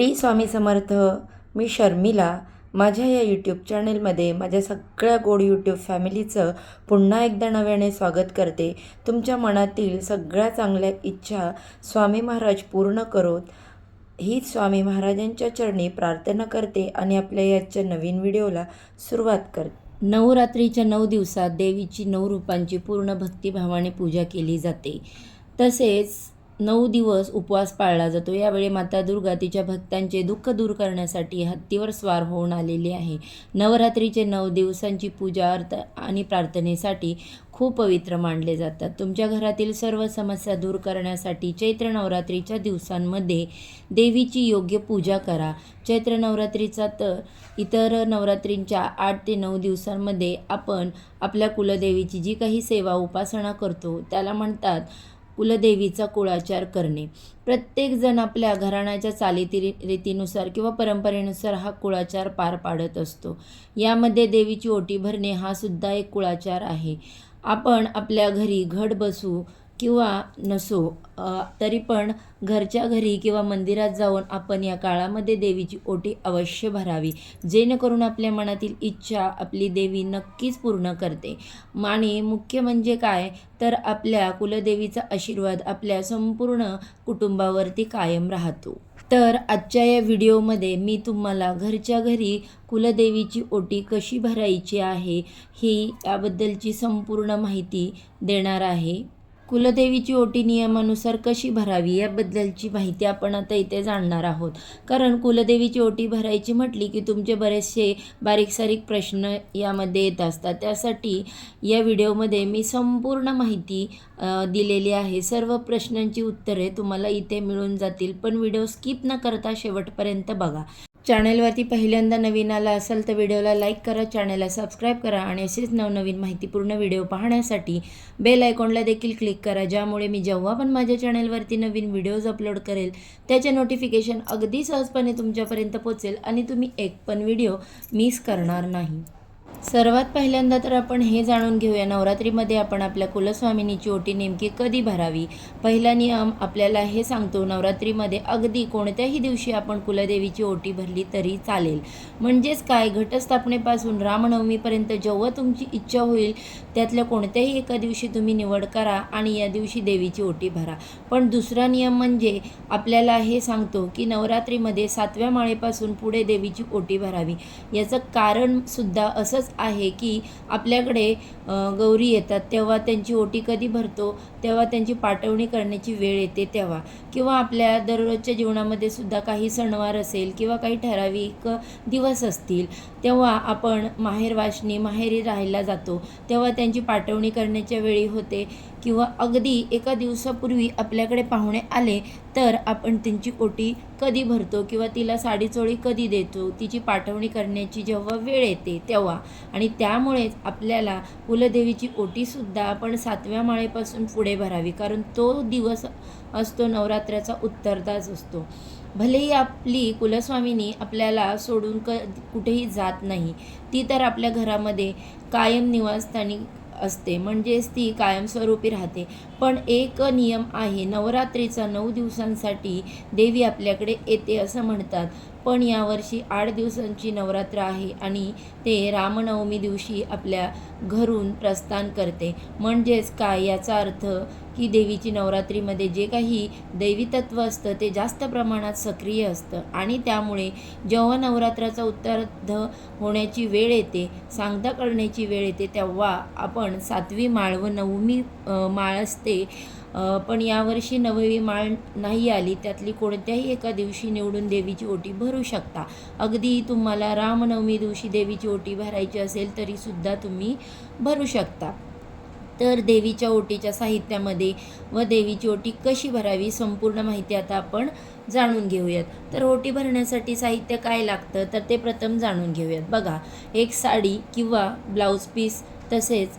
T Swami Samarth मी शर्मिला. माझ्या या YouTube चॅनेलमध्ये माझ्या सगळ्या गोड यूट्यूब फॅमिलीचं पुन्हा एकदा नव्याने स्वागत करते. तुमच्या मनातील सगळ्या चांगल्या इच्छा स्वामी महाराज पूर्ण करोत. हीच स्वामी महाराजांच्या चरणी प्रार्थना करते आणि आपल्या याच्या नवीन व्हिडिओला सुरुवात करते. नवरात्रीच्या नऊ दिवसात देवीची नऊ रूपांची पूर्ण भक्तिभावाने पूजा केली जाते. तसेच नऊ दिवस उपवास पाळला जातो. यावेळी माता दुर्गा तिच्या भक्तांचे दुःख दूर करण्यासाठी हत्तीवर स्वार होऊन आलेली आहे. नवरात्रीचे नऊ दिवसांची पूजा अर्थ आणि प्रार्थनेसाठी खूप पवित्र मानले जातात. तुमच्या घरातील सर्व समस्या दूर करण्यासाठी चैत्र नवरात्रीच्या दिवसांमध्ये देवीची योग्य पूजा करा. चैत्र नवरात्रीचा तर इतर नवरात्रींच्या आठ ते नऊ दिवसांमध्ये आपण आपल्या कुलदेवीची जी काही सेवा उपासना करतो त्याला म्हणतात कुलदेवीचा कुळाचार करणे. प्रत्येकजण आपल्या घराण्याच्या चालीती रीतीनुसार किंवा परंपरेनुसार हा कुळाचार पार पाडत असतो. यामध्ये देवीची ओटी भरणे हा सुद्धा एक कुळाचार आहे. आपण आपल्या घरी घट बसू किंवा नसो तरी पण घरच्या घरी किंवा मंदिरात जाऊन आपण या काळामध्ये देवीची ओटी अवश्य भरावी. जेणेकरून आपल्या मनातील इच्छा आपली देवी नक्कीच पूर्ण करते. आणि मुख्य म्हणजे काय? तर आपल्या कुलदेवीचा आशीर्वाद आपल्या संपूर्ण कुटुंबावरती कायम राहतो. तर आजच्या या व्हिडिओमध्ये मी तुम्हाला घरच्या घरी कुलदेवीची ओटी कशी भरायची आहे ही याबद्दलची संपूर्ण माहिती देणार आहे. कुलदेवीची ओटी नियमानुसार कशी भरावी याबद्दलची माहिती आपण आता इथे जाणणार आहोत. कारण कुलदेवीची ओटी भरायची म्हटली की तुमचे बरेचसे बारीक सारीक प्रश्न यामध्ये येत असतात. त्यासाठी या व्हिडिओमध्ये मी संपूर्ण माहिती दिलेली आहे. सर्व प्रश्नांची उत्तरे तुम्हाला इथे मिळून जातील. पण व्हिडिओ स्किप न करता शेवटपर्यंत बघा. चॅनेलवरती पहिल्यांदा नवीन आला असेल तर व्हिडिओला लाईक करा चॅनेलला सबस्क्राईब करा आणि असेच नवनवीन माहितीपूर्ण व्हिडिओ पाहण्यासाठी बेल आयकॉनला देखील क्लिक करा ज्यामुळे मी जेव्हा पण माझ्या चॅनेलवरती नवीन व्हिडिओज अपलोड करेल त्याचे नोटिफिकेशन अगदी सहजपणे तुमच्यापर्यंत पोचेल आणि तुम्ही एक पण व्हिडिओ मिस करणार नाही. सर्वात पहिल्यांदा तर आपण हे जाणून घेऊया नवरात्रीमध्ये आपण आपल्या कुलस्वामिनीची ओटी नेमकी कधी भरावी? पहिला नियम आपल्याला हे सांगतो नवरात्रीमध्ये अगदी कोणत्याही दिवशी आपण कुलदेवीची ओटी भरली तरी चालेल. म्हणजेच काय? घटस्थापनेपासून रामनवमीपर्यंत जेव्हा तुमची इच्छा होईल त्यातल्या कोणत्याही एका दिवशी तुम्ही निवड करा आणि या दिवशी देवीची ओटी भरा. पण दुसरा नियम म्हणजे आपल्याला हे सांगतो की नवरात्रीमध्ये सातव्या माळेपासून पुढे देवीची ओटी भरावी. याचं कारणसुद्धा असंच आहे की आपल्याकडे गौरी येतात तेव्हा त्यांची ओटी कधी भरतो तेव्हा त्यांची पाठवणी करण्याची वेळ येते तेव्हा. किंवा आपल्या दररोजच्या जीवनामध्ये सुद्धा काही सणवार असेल किंवा काही ठराविक दिवस असतील तेव्हा आपण माहेरवाचनी माहेरी राहायला जातो तेव्हा त्यांची पाठवणी करण्याच्या वेळी होते. किंवा अगदी एका दिवसापूर्वी आपल्याकडे पाहुणे आले तर आपण त्यांची ओटी कधी भरतो किंवा तिला साडीचोळी कधी देतो तिची पाठवणी करण्याची जेव्हा वेळ येते तेव्हा. आणि त्यामुळेच आपल्याला कुलदेवीची ओटीसुद्धा आपण सातव्या माळेपासून पुढे भरावी कारण तो दिवस असतो नवरात्राचा उत्तरदाच असतो. भलेही आपली कुलस्वामिनी आपल्याला सोडून क कुठेही जात नाही ती तर आपल्या घरामध्ये कायम निवासस्थानी असते. म्हणजेच ती कायमस्वरूपी राहते. पण एक नियम आहे नवरात्रीचा नऊ दिवसांसाठी देवी आपल्याकडे येते असं म्हणतात. पण यावर्षी आठ दिवसांची नवरात्र आहे आणि ते रामनवमी दिवशी आपल्या घरून प्रस्थान करते. म्हणजेच काय? याचा अर्थ की देवीची नवरात्रीमध्ये जे काही दैवी तत्व असतं ते जास्त प्रमाणात सक्रिय असतं. आणि त्यामुळे जेव्हा नवरात्राचा उत्तरार्ध होण्याची वेळ येते सांगता करण्याची वेळ येते तेव्हा आपण सातवी माळ व नवमी माळ असते. पण यावर्षी नववी माळ नाही आली त्यातली कोणत्याही एका दिवशी निवडून देवीची ओटी भरू शकता. अगदी तुम्हाला रामनवमी दिवशी देवीची ओटी भरायची असेल तरीसुद्धा तुम्ही भरू शकता. तर देवीच्या ओटीच्या साहित्यामध्ये व देवीची ओटी कशी भरावी संपूर्ण माहिती आता आपण जाणून घेऊयात. तर ओटी भरण्यासाठी साहित्य काय लागतं? तर ते प्रथम जाणून घेऊयात. बघा एक साडी किंवा ब्लाऊज पीस तसेच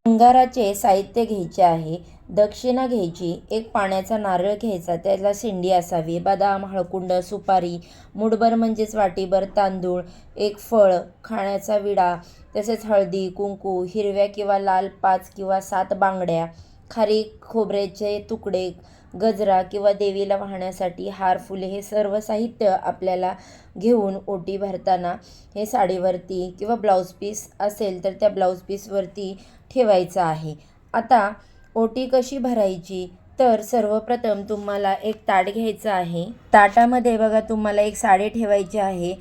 शृंगाराचे साहित्य घ्यायचे आहे दक्षिणा घ्यायची एक पाण्याचा नारळ घ्यायचा त्याला शेंडी असावी बदाम हळकुंड सुपारी मुठभर म्हणजेच वाटीभर तांदूळ एक फळ खाण्याचा विडा तसेच हळदी कुंकू हिरव्या किंवा लाल पाच किंवा सात बांगड्या खारीक खोबऱ्याचे तुकडे गजरा किंवा देवीला वाहण्यासाठी हार फुले हे सर्व साहित्य आपल्याला घेऊन ओटी भरताना हे साडीवरती किंवा ब्लाऊज पीस असेल तर त्या ब्लाऊज पीसवरती ठेवायचं आहे. आता ओटी कशी भरायची? तर सर्वप्रथम तुम्हाला एक ताट घ्यायचं आहे. ताटामध्ये बघा तुम्हाला एक साडी ठेवायची आहे.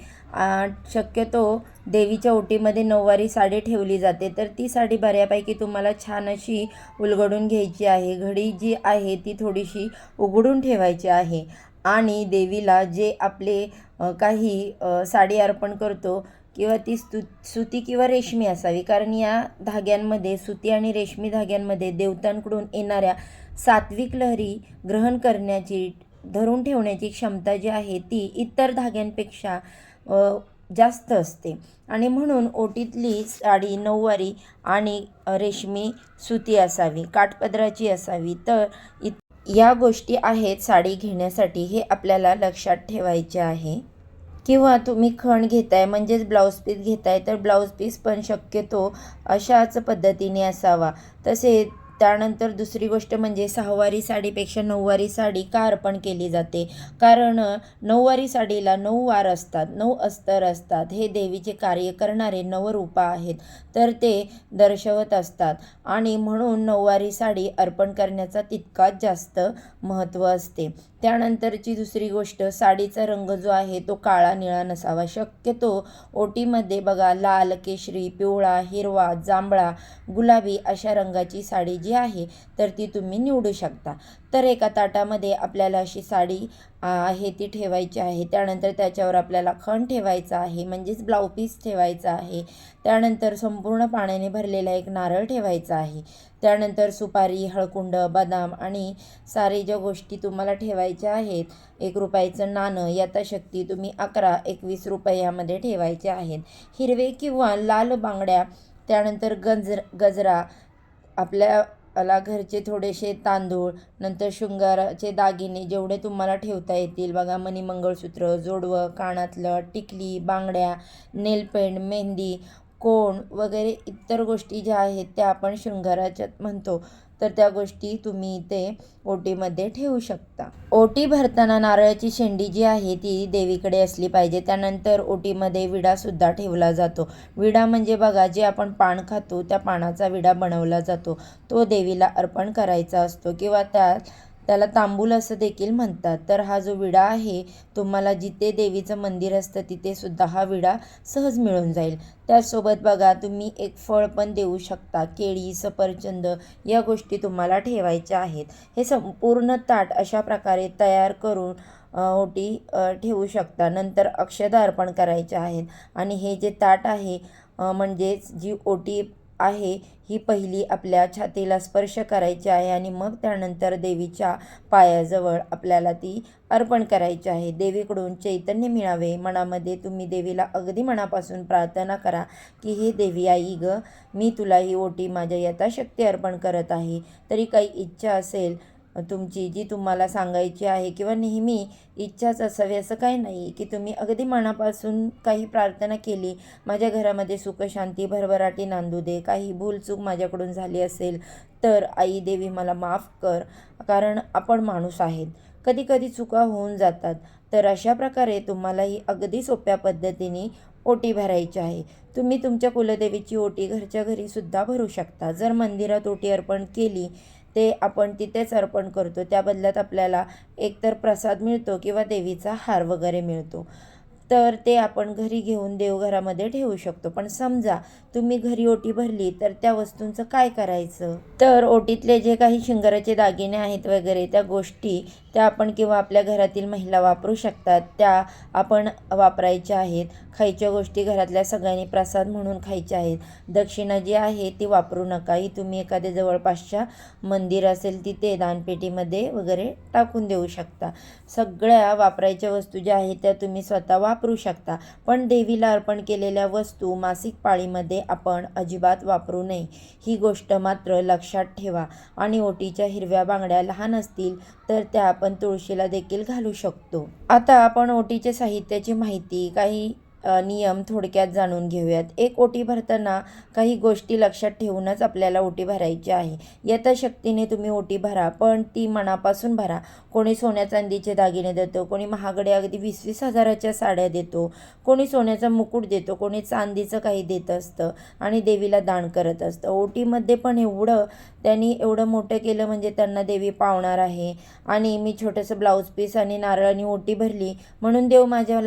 शक्यतो देवीच्या ओटीमध्ये नऊवारी साडी ठेवली जाते. तर ती साडी बऱ्यापैकी तुम्हाला छान अशी उलगडून घ्यायची आहे. घडी जी आहे ती थोडीशी उघडून ठेवायची आहे. आणि देवीला जे आपले काही साडी अर्पण करतो किंवा ती स्तु सुती किंवा रेशमी असावी. कारण या धाग्यांमध्ये सुती आणि रेशमी धाग्यांमध्ये देवतांकडून येणाऱ्या सात्विक लहरी ग्रहण करण्याची धरून ठेवण्याची क्षमता जी आहे ती इतर धाग्यांपेक्षा जास्त असते. आणि म्हणून ओटीतली साडी नऊवारी आणि रेशमी सुती असावी काठपदराची असावी. तर इत या गोष्टी आहेत साडी घेण्यासाठी हे आपल्याला लक्षात ठेवायचे आहे. किंवा तुम्ही खण घेताय म्हणजेच ब्लाऊज पीस घेताय तर ब्लाऊज पीस पण शक्यतो अशाच पद्धतीने असावा. तसे त्यानंतर दुसरी गोष्ट म्हणजे सहावारी साडीपेक्षा नऊवारी साडी का अर्पण केली जाते? कारण नऊवारी साडीला नऊ वार असतात नऊ अस्तर असतात. हे देवीचे कार्य करणारे नवरूपा आहेत. तर ते दर्शवत असतात. आणि म्हणून नऊवारी साडी अर्पण करण्याचा तितकाच जास्त महत्त्व असते. त्यानंतरची दुसरी गोष्ट साडीचा रंग जो आहे तो काळा निळा नसावा. शक्यतो ओटीमध्ये बघा लाल केशरी पिवळा हिरवा जांभळा गुलाबी अशा रंगाची साडी जी आहे तर ती तुम्ही निवडू शकता. तर एका ताटामध्ये आपल्याला अशी साडी आहे ती ठेवायची आहे. त्यानंतर त्याच्यावर आपल्याला खण ठेवायचा आहे म्हणजेच ब्लाऊ पीस ठेवायचा आहे. त्यानंतर संपूर्ण पाण्याने भरलेला एक नारळ ठेवायचा आहे. त्यानंतर सुपारी हळकुंड बदाम आणि सारे ज्या गोष्टी तुम्हाला ठेवायच्या आहेत एक रुपयाचं नाणं यथाशक्ती तुम्ही अकरा एकवीस रुपयामध्ये ठेवायचे आहेत. हिरवे किंवा लाल बांगड्या त्यानंतर गंजर गजरा आपल्या मला घरचे थोडेसे तांदूळ नंतर शृंगाराचे दागिने जेवढे तुम्हाला ठेवता येतील. बघा मणी मंगळसूत्र जोडवं कानातलं टिकली बांगड्या नेलपेंट मेहंदी कोण वगैरे इतर गोष्टी ज्या आहेत त्या आपण शृंगाराच्यात म्हणतो. तर त्या गोष्टी तुम्ही इथे ओटीमध्ये ठेवू शकता. ओटी भरताना नारळाची शेंडी जी आहे ती देवीकडे असली पाहिजे. त्यानंतर ओटीमध्ये विडासुद्धा ठेवला जातो. विडा म्हणजे बघा जे आपण पान खातो त्या पानाचा विडा बनवला जातो. तो देवीला अर्पण करायचा असतो किंवा त्या त्याला तांबूल असं देखील म्हणतात. तर हा जो विडा आहे तुम्हाला जिथे देवीचं मंदिर असतं तिथे सुद्धा हा विडा सहज मिळून जाईल. त्याचसोबत बघा तुम्ही एक फळ पण देऊ शकता. केळी सफरचंद या गोष्टी तुम्हाला ठेवायच्या आहेत. हे संपूर्ण ताट अशा प्रकारे तयार करून ओटी ठेवू शकता. नंतर अक्षदा अर्पण करायच्या आहेत. आणि हे जे ताट आहे म्हणजेच जी ओटी आहे. ही पहिली आपल्या छातीला स्पर्श करायची आहे आणि मग त्यानंतर देवीच्या पायाजवळ आपल्याला ती अर्पण करायची आहे. देवीकडून चैतन्य मिळावे. मनामध्ये तुम्ही देवीला अगदी मनापासून प्रार्थना करा की हे देवी आई ग मी तुला ही ओटी माझ्या यथाशक्ती अर्पण करत आहे. तरी काही इच्छा असेल तुमची जी तुम्हाला सांगायची आहे किंवा नेहमी इच्छाच असावी असं काही नाही की तुम्ही अगदी मनापासून काही प्रार्थना केली माझ्या घरामध्ये सुखशांती भरभराटी नांदू दे काही भूलचूक माझ्याकडून झाली असेल तर आई देवी मला माफ कर कारण आपण माणूस आहेत. कधी कधी चुका होऊन जातात तर अशा प्रकारे तुम्हाला ही अगदी सोप्या पद्धतीने ओटी भरायची आहे. तुम्ही तुमच्या कुलदेवीची ओटी घरच्या घरीसुद्धा भरू शकता. जर मंदिरात ओटी अर्पण केली ते आपण तिथेच अर्पण करतो. त्या बदल्यात आपल्याला एकतर प्रसाद मिळतो किंवा देवीचा हार वगैरे मिळतो. तर ते आपण घरी घेऊन देवघरामध्ये ठेवू शकतो. पण समजा तुम्ही घरी ओटी भरली तर त्या वस्तूंचं काय करायचं? तर ओटीतले जे काही शिंगाराचे दागिने आहेत वगैरे त्या गोष्टी त्या आपण किंवा आपल्या घरातील महिला वापरू शकतात. त्या आपण वापरायच्या आहेत. खायच्या गोष्टी घरातल्या सगळ्यांनी प्रसाद म्हणून खायच्या आहेत. दक्षिणा जी आहे ती वापरू नका. ही तुम्ही एखाद्या जवळपासच्या मंदिर असेल तिथे दानपेटीमध्ये वगैरे टाकून देऊ शकता. सगळ्या वापरायच्या वस्तू ज्या आहेत त्या तुम्ही स्वतः वापरू शकता. पण देवीला अर्पण केलेल्या वस्तू मासिक पाळीमध्ये आपण अजिबात वापरू नये. ही गोष्ट मात्र लक्षात ठेवा. आणि ओटीच्या हिरव्या बांगड्या लहान असतील तर त्या आपण तुळशीला देखील घालू शकतो. आता आपण ओटीच्या साहित्याची माहिती काही नियम थोडक्यात जाणून घेऊयात. एक ओटी भरताना काही गोष्टी लक्षात ठेवूनच आपल्याला ओटी भरायची आहे. यथाशक्तीने तुम्ही ओटी भरा पण ती मनापासून भरा. कोणी सोन्या चांदीचे दागिने देतो कोणी महागडे अगदी वीस वीस हजाराच्या साड्या देतो कोणी सोन्याचा मुकुट देतो कोणी चांदीचं काही देत असतं आणि देवीला दान करत असतं. ओटीमध्ये पण एवढं त्यांनी एवढं मोठं केलं म्हणजे त्यांना देवी पावणार आहे. आणि मी छोटंसं ब्लाऊज पीस आणि नारळाने ओटी भरली म्हणून देव माझ्या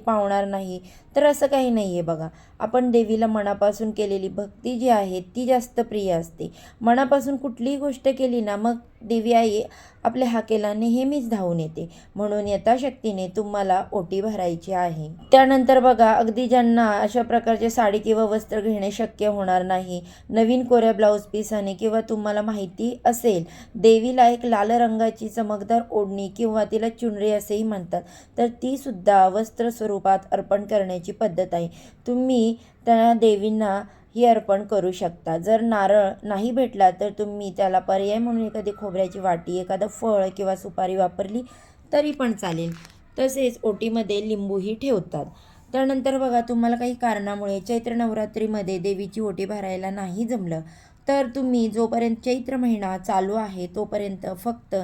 पावणार नाही. वरती पावणार नाही तर असं काही नाही आहे बघा. आपण देवीला मनापासून केलेली भक्ती जी आहे ती जास्त प्रिय असते. मनापासून कुठलीही गोष्ट केली ना मग देवी आई आपल्या हाकेला नेहमीच धावून येते. म्हणून यथाशक्तीने तुम्हाला ओटी भरायची आहे. त्यानंतर बघा अगदी ज्यांना अशा प्रकारचे साडी किंवा वस्त्र घेणे शक्य होणार नाही नवीन कोऱ्या ब्लाऊज पीसाने किंवा तुम्हाला माहिती असेल देवीला एक लाल रंगाची चमकदार ओढणी किंवा तिला चुनरी असेही म्हणतात. तर ती सुद्धा वस्त्र स्वरूपात अर्पण करण्याची पद्धत आहे. तुम्ही त्या देवींना ही अर्पण करू शकता. जर नारळ नाही भेटला तर तुम्ही त्याला पर्याय म्हणून एखादी खोबऱ्याची वाटी एखादं फळ किंवा सुपारी वापरली तरी पण चालेल. तसेच ओटीमध्ये लिंबूही ठेवतात. त्यानंतर बघा तुम्हाला काही कारणामुळे चैत्र नवरात्रीमध्ये देवीची ओटी भरायला नाही जमलं. तर तुम्ही जोपर्यंत चैत्र महिना चालू आहे तोपर्यंत फक्त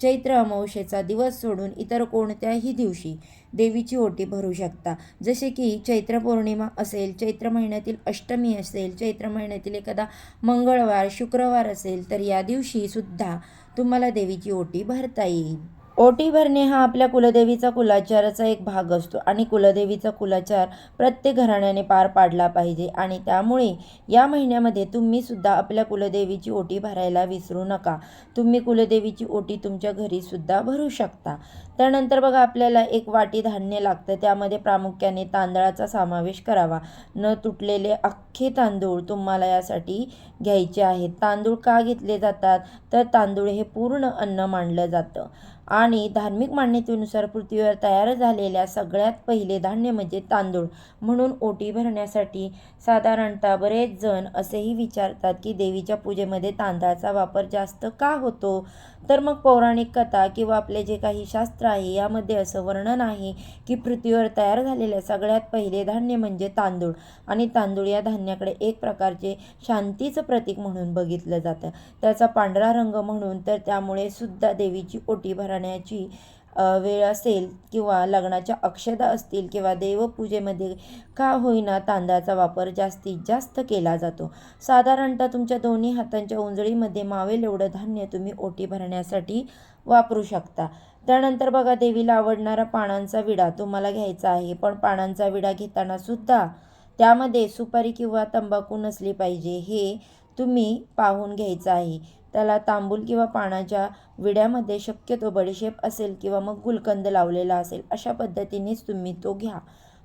चैत्र अमावस्येचा दिवस सोडून इतर कोणत्याही दिवशी देवीची ओटी भरू शकता. जसे की चैत्र पौर्णिमा असेल चैत्र महिन्यातील अष्टमी असेल चैत्र महिन्यातील एखादा मंगळवार शुक्रवार असेल तर या दिवशी सुद्धा तुम्हाला देवीची ओटी भरता येईल. ओटी भरणे हा आपल्या कुलदेवीचा कुलाचाराचा एक भाग असतो आणि कुलदेवीचा कुलाचार प्रत्येक घराण्याने पार पाडला पाहिजे आणि त्यामुळे या महिन्यामध्ये तुम्ही सुद्धा आपल्या कुलदेवीची ओटी भरायला विसरू नका. तुम्ही कुलदेवीची ओटी तुमच्या घरीसुद्धा भरू शकता. त्यानंतर बघा आपल्याला एक वाटी धान्य लागतं. त्यामध्ये प्रामुख्याने तांदळाचा समावेश करावा. न तुटलेले अख्खे तांदूळ तुम्हाला यासाठी घ्यायचे आहेत. तांदूळ का घेतले जातात? तर तांदूळ हे पूर्ण अन्न मानलं जातं. आणि धार्मिक मान्यतेनुसार पृथ्वीवर तयार झालेल्या सगळ्यात पहिले धान्य म्हणजे तांदूळ. म्हणून ओटी भरण्यासाठी साधारणतः बरेच जण असेही विचारतात की देवीच्या पूजेमध्ये तांदळाचा वापर जास्त का होतो? तर मग पौराणिक कथा किंवा आपले जे काही शास्त्र आहे यामध्ये असं वर्णन आहे की पृथ्वीवर तयार झालेल्या सगळ्यात पहिले धान्य म्हणजे तांदूळ. आणि तांदूळ या धान्याकडे एक प्रकारचे शांतीचं प्रतीक म्हणून बघितलं जातं. त्याचा पांढरा रंग म्हणून तर त्यामुळे सुद्धा देवीची ओटी भरण्याची वेळ असेल किंवा लग्नाच्या अक्षदा असतील किंवा देवपूजेमध्ये का होईना तांदळाचा वापर जास्तीत जास्त केला जातो. साधारणतः तुमच्या दोन्ही हातांच्या उंजळीमध्ये मावेल एवढं धान्य तुम्ही ओटी भरण्यासाठी वापरू शकता. त्यानंतर बघा देवीला आवडणारा पानांचा विडा तुम्हाला घ्यायचा आहे. पण पानांचा विडा घेताना सुद्धा त्यामध्ये सुपारी किंवा तंबाखू नसली पाहिजे हे तुम्ही पाहून घ्यायचं आहे. त्याला तांबूल किंवा पानाच्या विड्यामध्ये शक्यतो बडीशेप असेल किंवा मग गुलकंद लावलेला असेल अशा पद्धतीनेच तुम्ही तो घ्या.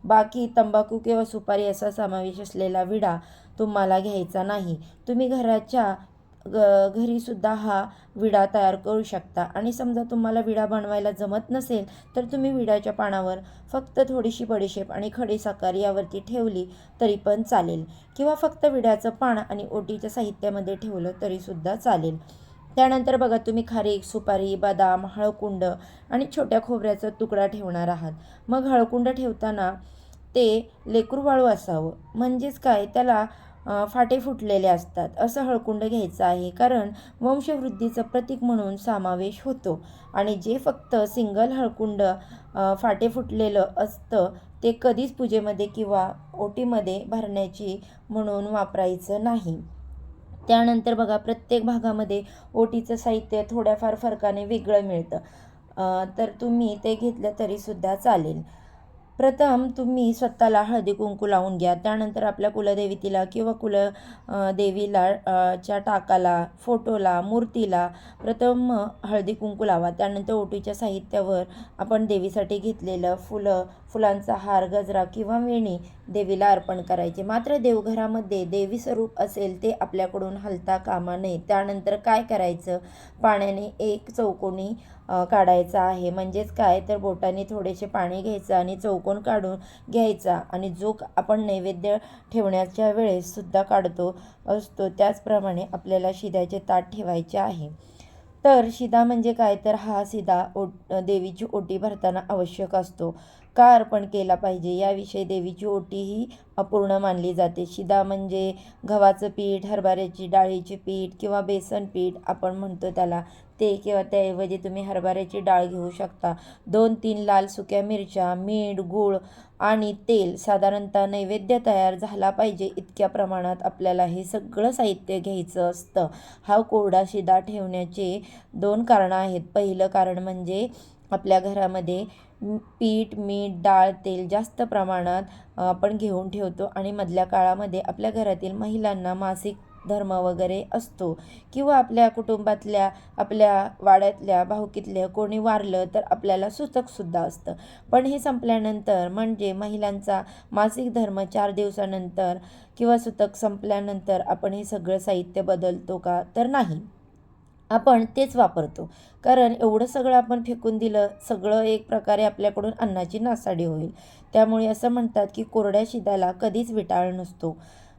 बाकी तंबाखू किंवा सुपारी असा समावेश असलेला विडा तुम्हाला घ्यायचा नाही. तुम्ही घराच्या ग घरीसुद्धा हा विडा तयार करू शकता. आणि समजा तुम्हाला विडा बनवायला जमत नसेल तर तुम्ही विड्याच्या पानावर फक्त थोडीशी बडीशेप आणि खडीसाखर यावरती ठेवली तरी पण चालेल. किंवा फक्त विड्याचं पान आणि ओटीच्या साहित्यामध्ये ठेवलं तरीसुद्धा चालेल. त्यानंतर बघा तुम्ही खारीक सुपारी बदाम हळकुंड आणि छोट्या खोबऱ्याचा तुकडा ठेवणार आहात. मग हळकुंड ठेवताना ते लेकरू वाळू असावं. म्हणजेच काय? त्याला फाटे फुटलेले असतात. असं हळकुंड घ्यायचं आहे कारण वंशवृद्धीचं प्रतीक म्हणून समावेश होतो. आणि जे फक्त सिंगल हळकुंड फाटे फुटलेलं असतं ते कधीच पूजेमध्ये किंवा ओटीमध्ये भरण्याची म्हणून वापरायचं नाही. त्यानंतर बघा प्रत्येक भागामध्ये ओटीचं साहित्य थोड्याफार फरकाने वेगळं मिळतं. तर तुम्ही ते घेतलं तरीसुद्धा चालेल. प्रथम तुम्ही स्वतःला हळदी कुंकू लावून घ्या. त्यानंतर आपल्या कुलदेवीतीला किंवा कुल देवीला च्या टाकाला फोटोला मूर्तीला प्रथम हळदी कुंकू लावा. त्यानंतर ओटीच्या साहित्यावर आपण देवीसाठी घेतलेलं फुलं फुलांचा हार गजरा किंवा वेणी देवीला अर्पण करायचे. मात्र देवघरामध्ये देवी स्वरूप असेल ते आपल्याकडून हलता कामा नये. त्यानंतर काय करायचं? पाण्याने एक चौकोनी काढायचा आहे. म्हणजेच काय? तर बोटाने थोडेसे पाणी घ्यायचं आणि चौकोन काढून घ्यायचा आणि जो आपण नैवेद्य ठेवण्याच्या वेळेससुद्धा काढतो असतो. त्याचप्रमाणे आपल्याला शिद्याचे ताट ठेवायचे आहे. तर शिदा म्हणजे काय? तर हा सिदा ओट देवीची ओटी भरताना आवश्यक असतो. का अर्पण केला पाहिजे? याविषयी देवीची ओटी ही अपूर्ण मानली जाते. शिदा म्हणजे गव्हाचं पीठ हरभऱ्याची डाळीचे पीठ किंवा बेसन पीठ आपण म्हणतो त्याला. ते किंवा त्याऐवजी तुम्ही हरभऱ्याची डाळ घेऊ शकता. दोन तीन लाल सुक्या मिरच्या मीठ गूळ आणि तेल साधारणतः नैवेद्य तयार झाला पाहिजे. इतक्या प्रमाणात आपल्याला हे सगळं साहित्य घ्यायचं असतं. हा कोरडा शिदा ठेवण्याचे दोन कारणं आहेत. पहिलं कारण म्हणजे आपल्या घरामध्ये पीठ मीठ डाळ तेल जास्त प्रमाणात आपण घेऊन ठेवतो आणि मधल्या काळामध्ये आपल्या घरातील महिलांना मासिक धर्म वगैरे असतो. किंवा आपल्या कुटुंबातल्या आपल्या वाड्यातल्या भाऊकीतल्या कोणी वारलं तर आपल्याला सूचकसुद्धा असतं. पण हे संपल्यानंतर म्हणजे महिलांचा मासिक धर्म चार दिवसानंतर किंवा सुतक संपल्यानंतर आपण हे सगळं साहित्य बदलतो का तर नाही. आपण तेच वापरतो. कारण एवढं सगळं आपण फेकून दिलं सगळं एक प्रकारे आपल्याकडून अन्नाची नासाडी होईल. त्यामुळे असं म्हणतात की कोरड्या शिद्याला कधीच विटाळ नसतो.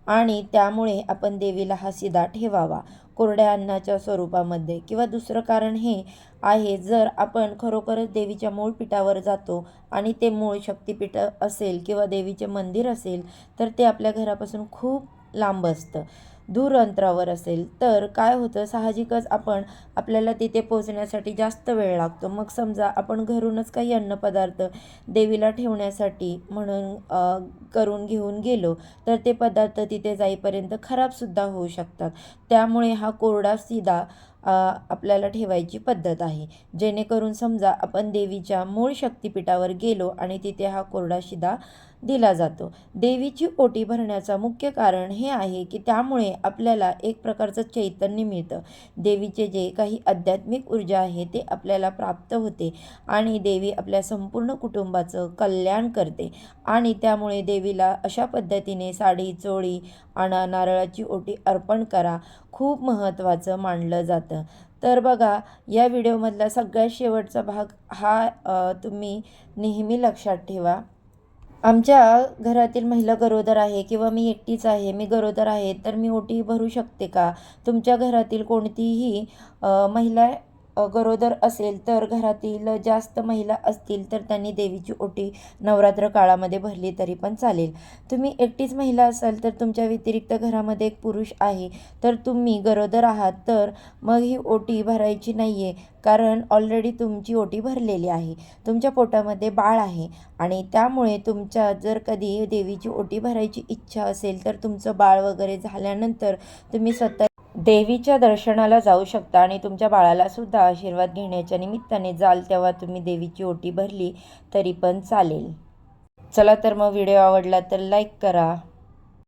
आणि त्यामुळे आपण देवीला हा ठेवावा. कोरड्या अन्नाच्या स्वरूपामध्ये किंवा दुसरं कारण हे आहे जर आपण खरोखरच देवीच्या मूळ पीठावर जातो आणि ते मूळ शक्तीपीठ असेल किंवा देवीचे मंदिर असेल तर ते आपल्या घरापासून खूप लांब असतं. दूर अंतरावर असेल तर काय होतं? साहजिकच आपण आपल्याला तिथे पोहोचण्यासाठी जास्त वेळ लागतो. मग समजा आपण घरूनच काही अन्नपदार्थ देवीला ठेवण्यासाठी म्हणून करून घेऊन गेलो तर ते पदार्थ तिथे जाईपर्यंत खराबसुद्धा होऊ शकतात. त्यामुळे हा कोरडा सीधा आपल्याला ठेवायची पद्धत आहे. जेणेकरून समजा आपण देवीच्या मूळ शक्तिपीठावर गेलो आणि तिथे हा कोरडा शिदा दिला जातो. देवीची ओटी भरण्याचा मुख्य कारण हे आहे की त्यामुळे आपल्याला एक प्रकारचं चैतन्य मिळतं. देवीचे जे काही आध्यात्मिक ऊर्जा आहे ते आपल्याला प्राप्त होते आणि देवी आपल्या संपूर्ण कुटुंबाचं कल्याण करते आणि त्यामुळे देवीला अशा पद्धतीने साडी चोळी आणा नारळाची ओटी अर्पण करा खूप महत्त्वाचं मानलं जातं. तर बघा या व्हिडिओमधला सगळ्यात शेवटचा भाग हा तुम्ही नेहमी लक्षात ठेवा. आमच्या घरातील महिला गरोदर आहे किंवा मी एकटीच आहे मी गरोदर आहे तर मी ओटी भरू शकते का? तुमच्या घरातील कोणतीही महिला गरोदर असेल तर घरातील जास्त महिला असतील तर त्यांनी देवीची ओटी नवरात्र काळामध्ये भरली तरी पण चालेल. तुम्ही एकटीच महिला असाल तर तुमच्या व्यतिरिक्त घरामध्ये एक पुरुष आहे तर तुम्ही गरोदर आहात तर मग ही ओटी भरायची नाही आहे कारण ऑलरेडी तुमची ओटी भरलेली आहे. तुमच्या पोटामध्ये बाळ आहे आणि त्यामुळे तुमच्या जर कधी देवीची ओटी भरायची इच्छा असेल तर तुमचं बाळ वगैरे झाल्यानंतर तुम्ही स्वतः देवीच्या दर्शनाला जाऊ शकता आणि तुमच्या बाळाला सुद्धा आशीर्वाद घेण्याच्या निमित्ताने जाल तेव्हा तुम्ही देवीची ओटी भरली तरी पण चालेल. चला तर मग व्हिडिओ आवडला तर लाईक करा.